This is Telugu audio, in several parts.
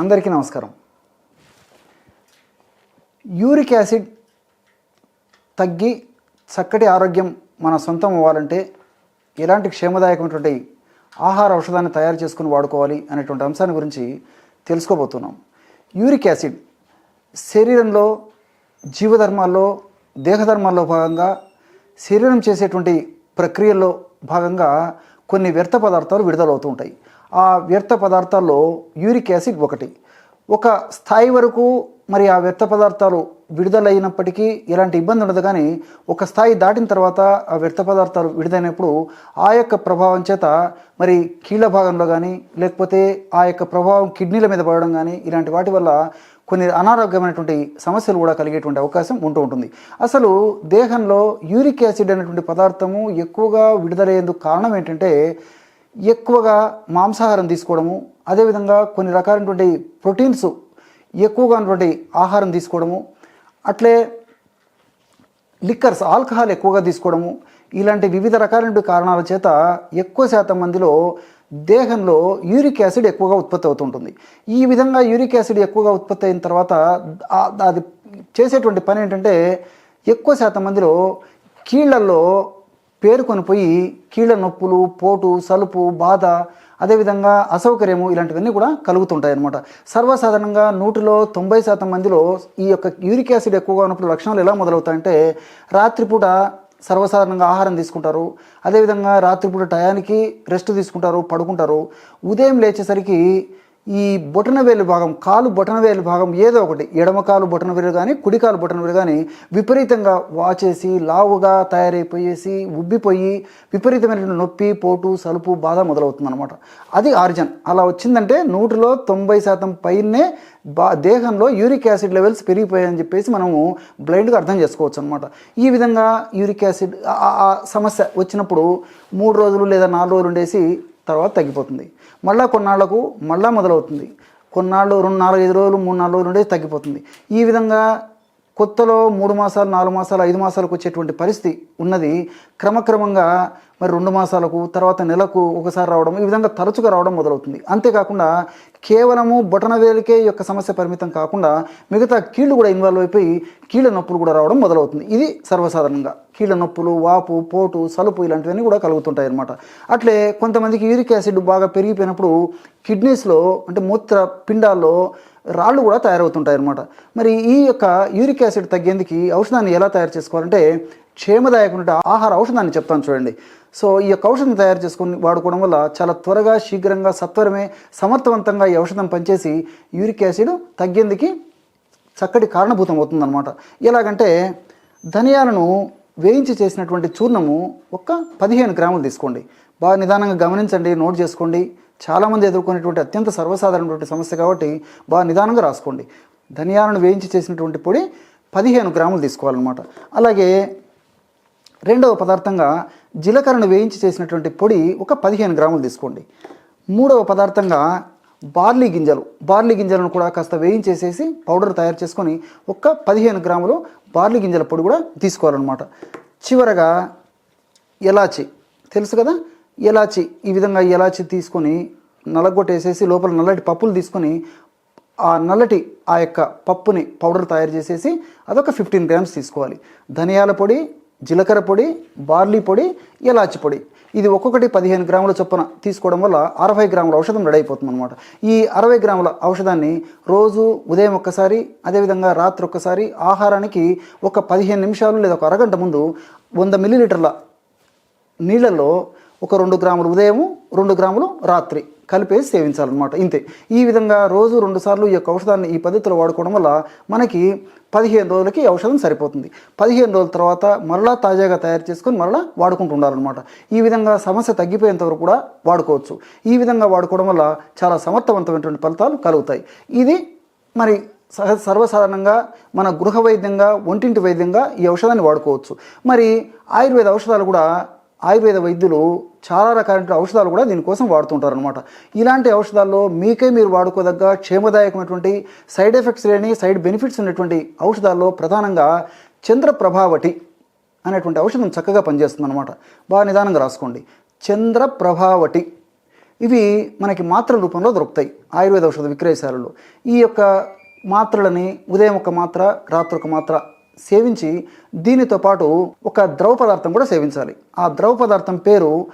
అందరికీ నమస్కారం. యూరిక్ యాసిడ్ తగ్గి చక్కటి ఆరోగ్యం మన సొంతం అవ్వాలంటే ఎలాంటి క్షేమదాయకమైనటువంటి ఆహార ఔషధాన్ని తయారు చేసుకుని వాడుకోవాలి అనేటువంటి అంశాన్ని గురించి తెలుసుకోబోతున్నాం. యూరిక్ యాసిడ్ శరీరంలో జీవధర్మాల్లో దేహధర్మాల్లో భాగంగా శరీరం చేసేటువంటి ప్రక్రియల్లో భాగంగా కొన్ని వ్యర్థ పదార్థాలు విడుదలవుతూ ఉంటాయి. ఆ వ్యర్థ పదార్థాల్లో యూరిక్ యాసిడ్ ఒకటి. ఒక స్థాయి వరకు మరి ఆ వ్యర్థ పదార్థాలు విడుదలైనప్పటికీ ఎలాంటి ఇబ్బంది ఉండదు కానీ ఒక స్థాయి దాటిన తర్వాత ఆ వ్యర్థ పదార్థాలు విడుదలైనప్పుడు ఆ యొక్క ప్రభావం చేత మరి కీళ్ళ భాగంలో కానీ లేకపోతే ఆ యొక్క ప్రభావం కిడ్నీల మీద పడడం కానీ ఇలాంటి వాటి వల్ల కొన్ని అనారోగ్యమైనటువంటి సమస్యలు కూడా కలిగేటువంటి అవకాశం ఉంటూ ఉంటుంది. అసలు దేహంలో యూరిక్ యాసిడ్ అనేటువంటి పదార్థము ఎక్కువగా విడుదలయ్యేందుకు కారణం ఏంటంటే ఎక్కువగా మాంసాహారం తీసుకోవడము అదేవిధంగా కొన్ని రకాలైనటువంటి ప్రోటీన్స్ ఎక్కువగా ఉన్నటువంటి ఆహారం తీసుకోవడము అట్లే లిక్కర్స్ ఆల్కహాల్ ఎక్కువగా తీసుకోవడము ఇలాంటి వివిధ రకాలైన కారణాల చేత ఎక్కువ శాతం మందిలో దేహంలో యూరిక్ యాసిడ్ ఎక్కువగా ఉత్పత్తి అవుతుంటుంది. ఈ విధంగా యూరిక్ యాసిడ్ ఎక్కువగా ఉత్పత్తి అయిన తర్వాత అది చేసేటువంటి పని ఏంటంటే ఎక్కువ శాతం మందిలో కీళ్ళల్లో పేరుకొని పోయి కీళ్ళ నొప్పులు పోటు సలుపు బాధ అదేవిధంగా అసౌకర్యము ఇలాంటివన్నీ కూడా కలుగుతుంటాయి అనమాట సర్వసాధారణంగా నూటిలో తొంభై శాతం మందిలో ఈ యొక్క యూరిక్ యాసిడ్ ఎక్కువగా ఉన్నప్పుడు లక్షణాలు ఎలా మొదలవుతాయంటే రాత్రిపూట సర్వసాధారణంగా ఆహారం తీసుకుంటారు అదేవిధంగా రాత్రిపూట టయానికి రెస్ట్ తీసుకుంటారు పడుకుంటారు. ఉదయం లేచేసరికి ఈ బొటనవేలు భాగం కాలు బొటనవేలు భాగం ఏదో ఒకటి ఎడమ కాలు బొటనవేలు కానీ కుడి కాలు బొటనవేలు కానీ విపరీతంగా వాచేసి లావుగా తయారైపోయేసి ఉబ్బిపోయి విపరీతమైన నొప్పి పోటు సలుపు బాధ మొదలవుతుందన్నమాట. అది ఆరిజన్. అలా వచ్చిందంటే నూటిలో తొంభై శాతం పైనే బా దేహంలో యూరిక్ యాసిడ్ లెవెల్స్ పెరిగిపోయాయని చెప్పేసి మనము బ్లైండ్గా అర్థం చేసుకోవచ్చు అనమాట ఈ విధంగా యూరిక్ యాసిడ్ ఆ సమస్య వచ్చినప్పుడు మూడు రోజులు లేదా నాలుగు రోజులు ఉండేసి తర్వాత తగ్గిపోతుంది. మళ్ళీ కొన్నాళ్ళకు మళ్ళీ మొదలవుతుంది. కొన్నాళ్ళు రెండు నాలుగు ఐదు రోజులు మూడు నాలుగు రోజులు ఉండేసి తగ్గిపోతుంది. ఈ విధంగా కొత్తలో మూడు మాసాలు నాలుగు మాసాలు ఐదు మాసాలకు వచ్చేటువంటి పరిస్థితి ఉన్నది. క్రమక్రమంగా మరి రెండు మాసాలకు తర్వాత నెలకు ఒకసారి రావడం ఈ విధంగా తరచుగా రావడం మొదలవుతుంది. అంతేకాకుండా కేవలము బొటనవేలికే ఈ యొక్క సమస్య పరిమితం కాకుండా మిగతా కీళ్ళు కూడా ఇన్వాల్వ్ అయిపోయి కీళ్ళ నొప్పులు కూడా రావడం మొదలవుతుంది. ఇది సర్వసాధారణంగా. కీళ్ళ నొప్పులు వాపు పోటు సలుపు ఇలాంటివన్నీ కూడా కలుగుతుంటాయి అన్నమాట. అట్లే కొంతమందికి యూరిక్ యాసిడ్ బాగా పెరిగిపోయినప్పుడు కిడ్నీస్లో అంటే మూత్ర పిండాల్లో రాళ్ళు కూడా తయారవుతుంటాయి అనమాట మరి ఈ యొక్క యూరిక్ యాసిడ్ తగ్గేందుకు ఔషధాన్ని ఎలా తయారు చేసుకోవాలంటే క్షేమదాయకమైన ఆహార ఔషధాన్ని చెప్తాను చూడండి. సో ఈ యొక్క ఔషధం తయారు చేసుకొని వాడుకోవడం వల్ల చాలా త్వరగా శీఘ్రంగా సత్వరమే సమర్థవంతంగా ఈ ఔషధం పనిచేసి యూరిక్ యాసిడ్ తగ్గేందుకు చక్కటి కారణభూతం అవుతుందన్నమాట. ఎలాగంటే ధనియాలను వేయించి చేసినటువంటి చూర్ణము ఒక పదిహేను గ్రాములు తీసుకోండి. బాగా నిదానంగా గమనించండి నోట్ చేసుకోండి. చాలామంది ఎదుర్కొనేటువంటి అత్యంత సర్వసాధారణటువంటి సమస్య కాబట్టి బాగా నిదానంగా రాసుకోండి. ధనియాలను వేయించి చేసినటువంటి పొడి పదిహేను గ్రాములు తీసుకోవాలన్నమాట. అలాగే రెండవ పదార్థంగా జీలకర్రను వేయించి చేసినటువంటి పొడి ఒక పదిహేను గ్రాములు తీసుకోండి. మూడవ పదార్థంగా బార్లీ గింజలు. బార్లీ గింజలను కూడా కాస్త వేయించేసేసి పౌడర్ తయారు చేసుకొని ఒక పదిహేను గ్రాములు బార్లీ గింజల పొడి కూడా తీసుకోవాలన్నమాట. చివరగా ఎలాచి. తెలుసు కదా? ఎలాచి ఈ విధంగా ఎలాచి తీసుకొని నలగొట్టేసేసి లోపల నల్లటి పప్పులు తీసుకొని ఆ నల్లటి ఆ యొక్క పప్పుని పౌడర్ తయారు చేసేసి అదొక ఫిఫ్టీన్ గ్రామ్స్ తీసుకోవాలి. ధనియాల పొడి జీలకర్ర పొడి బార్లీ పొడి ఎలాచి పొడి. ఇది ఒక్కొక్కటి పదిహేను గ్రాముల చొప్పున తీసుకోవడం వల్ల అరవై గ్రాముల ఔషధం రెడీ అయిపోతుంది అనమాట ఈ అరవై గ్రాముల ఔషధాన్ని రోజు ఉదయం ఒక్కసారి అదేవిధంగా రాత్రి ఒక్కసారి ఆహారానికి ఒక పదిహేను నిమిషాలు లేదా ఒక అరగంట ముందు వంద మిల్లీలీటర్ల నీళ్ళల్లో ఒక రెండు గ్రాములు ఉదయము రెండు గ్రాములు రాత్రి కలిపేసి సేవించాలన్నమాట. ఇంతే. ఈ విధంగా రోజు రెండుసార్లు ఈ యొక్క ఔషధాన్ని ఈ పద్ధతిలో వాడుకోవడం వల్ల మనకి పదిహేను రోజులకి ఔషధం సరిపోతుంది. పదిహేను రోజుల తర్వాత మరలా తాజాగా తయారు చేసుకొని మరలా వాడుకుంటూ ఉండాలన్నమాట. ఈ విధంగా సమస్య తగ్గిపోయేంత వరకు కూడా వాడుకోవచ్చు. ఈ విధంగా వాడుకోవడం వల్ల చాలా సమర్థవంతమైనటువంటి ఫలితాలు కలుగుతాయి. ఇది మరి సహ సర్వసాధారణంగా మన గృహ వైద్యంగా ఒంటింటి వైద్యంగా ఈ ఔషధాన్ని వాడుకోవచ్చు. మరి ఆయుర్వేద ఔషధాలు కూడా ఆయుర్వేద వైద్యులు చాలా రకాలైన ఔషధాలు కూడా దీనికోసం వాడుతుంటారు అనమాట ఇలాంటి ఔషధాల్లో మీకే మీరు వాడుకోదగ్గ క్షేమదాయకమైనటువంటి సైడ్ ఎఫెక్ట్స్ లేని సైడ్ బెనిఫిట్స్ ఉన్నటువంటి ఔషధాల్లో ప్రధానంగా చంద్రప్రభావటి అనేటువంటి ఔషధం చక్కగా పనిచేస్తుంది అనమాట బాగా నిదానంగా రాసుకోండి. చంద్రప్రభావటి ఇవి మనకి మాత్రల రూపంలో దొరుకుతాయి ఆయుర్వేద ఔషధ విక్రయశాలలో. ఈ యొక్క మాత్రలని ఉదయం ఒక మాత్ర రాత్రి ఒక మాత్ర సేవించి దీనితో పాటు ఒక ద్రవ పదార్థం కూడా సేవించాలి. ఆ ద్రవ పదార్థం పేరు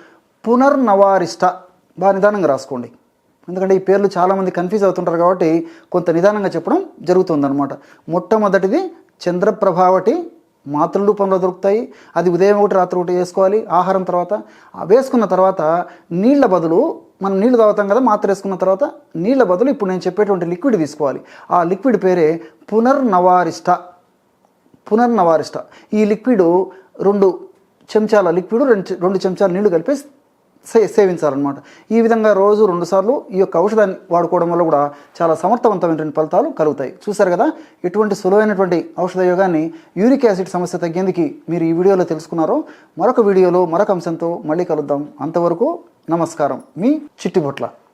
పునర్నవారిష్ట. బాగా నిదానంగా రాసుకోండి. ఎందుకంటే ఈ పేర్లు చాలామంది కన్ఫ్యూజ్ అవుతుంటారు కాబట్టి కొంత నిదానంగా చెప్పడం జరుగుతుందన్నమాట. మొట్టమొదటిది చంద్రప్రభావటి మాతృ రూపంలో దొరుకుతాయి. అది ఉదయం ఒకటి రాత్రి ఒకటి వేసుకోవాలి. ఆహారం తర్వాత వేసుకున్న తర్వాత నీళ్ళ బదులు మనం నీళ్ళు తాగుతాం కదా మాత్ర వేసుకున్న తర్వాత నీళ్ళ బదులు ఇప్పుడు నేను చెప్పేటువంటి లిక్విడ్ తీసుకోవాలి. ఆ లిక్విడ్ పేరే పునర్నవారిష్ట. పునర్నవారిష్ట. ఈ లిక్విడ్ రెండు చెంచాల లిక్విడ్ రెండు రెండు చెంచాల నీళ్ళు కలిపి సే సేవించాలన్నమాట. ఈ విధంగా రోజు రెండుసార్లు ఈ యొక్క ఔషధాన్ని వాడుకోవడం వల్ల కూడా చాలా సమర్థవంతమైనటువంటి ఫలితాలు కలుగుతాయి. చూసారు కదా ఎటువంటి సులువైనటువంటి ఔషధ యోగాన్ని యూరిక్ యాసిడ్ సమస్య తగ్గేందుకు మీరు ఈ వీడియోలో తెలుసుకున్నారో మరొక వీడియోలో మరొక అంశంతో మళ్ళీ కలుద్దాం. అంతవరకు నమస్కారం. మీ చిట్టిబొట్ల.